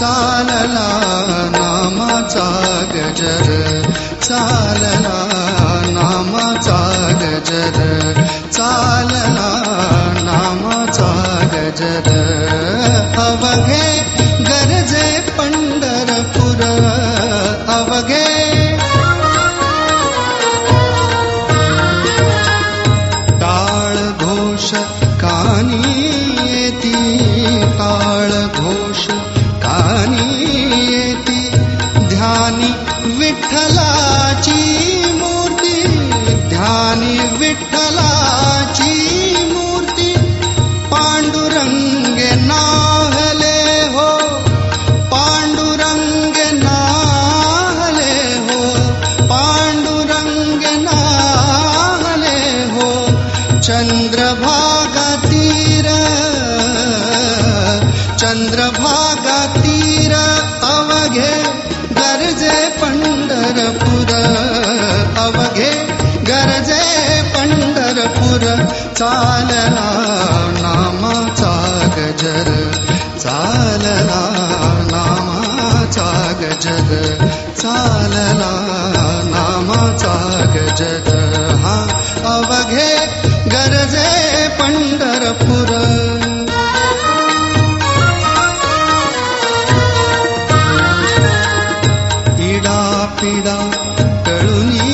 चालला नामाचा गजर. चालला नामाचा गजर. चालला नामाचा गजर. अवघे चंद्रभागा तीर चंद्रभागा तीर अवघे गरजे पंढरपूर, अवघे गरजे पंढरपूर, चालला नामाचा गजर, चालला नामाचा गजर, चालला नामाचा गजर. हा अवघे गरजे पंढरपूर इडा पिडा कळुनी